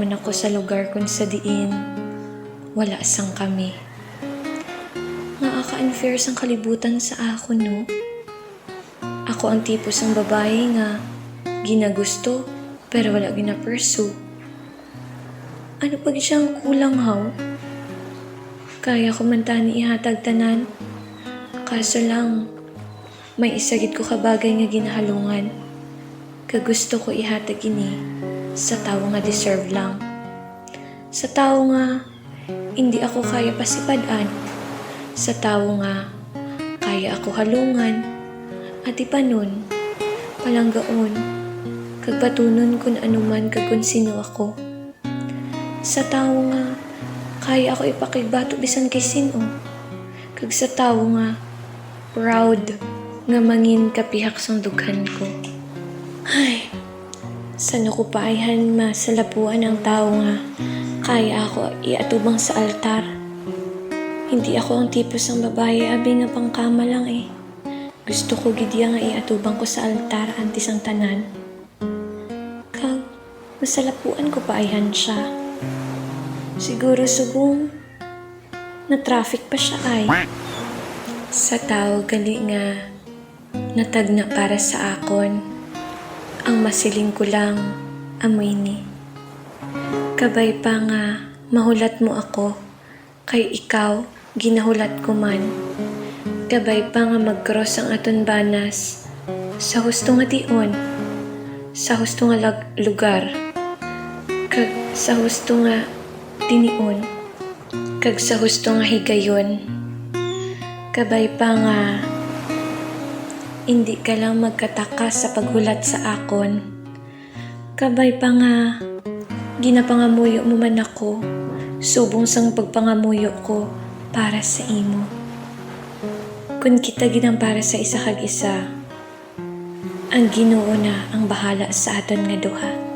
man ako sa lugar kung sa diin wala sang kami. Nga aka-unfair sang kalibutan sa ako no. Ako ang tipo sang babae nga ginagusto pero wala gina-pursue. Ano pag siyang kulang haw? Kaya ko man tani ihatag tanan. Kaso lang, may isagit ko kabagay nga ginahalungan. Kagusto ko ihatag ini sa tao nga deserve lang. Sa tao nga hindi ako kaya pasipadan. Sa tao nga kaya ako halungan. At ipanon, palanggaon, kagpatunon kun anuman kag sino ako. Sa tao nga kaya ako ipakigbato bisan kay sino. Kag sa tao nga proud nga mangin kapihak sang dughan ko. Ay, sano ko paayhan masalapuan ang tao nga kaya ako iatubang sa altar. Hindi ako ang tipo sang babae abi nga pangkama lang eh. Gusto ko gidya nga iatubang ko sa altar antes ang tanan. Kag masalapuan ko paayhan siya. Siguro subong na traffic pa siya ay. Sa tao gali nga natagna para sa akon. Ang masiling ko lang amoy ni. Kabay pa nga mahulat mo ako kay ikaw ginahulat ko man. Kabay pa nga mag-cross ang aton banas sa husto nga tion, sa husto nga lag- lugar, kag sa husto nga tinion, kag sa husto nga higayon. Kabay pa nga hindi ka lang magkataka sa paghulat sa akon. Kabay pa nga ginapangamuyo mo man ako, subong sang pagpangamuyo ko para sa imo. Kung kita ginang para sa isa kag isa, ang ginoo na ang bahala sa aton nga duha.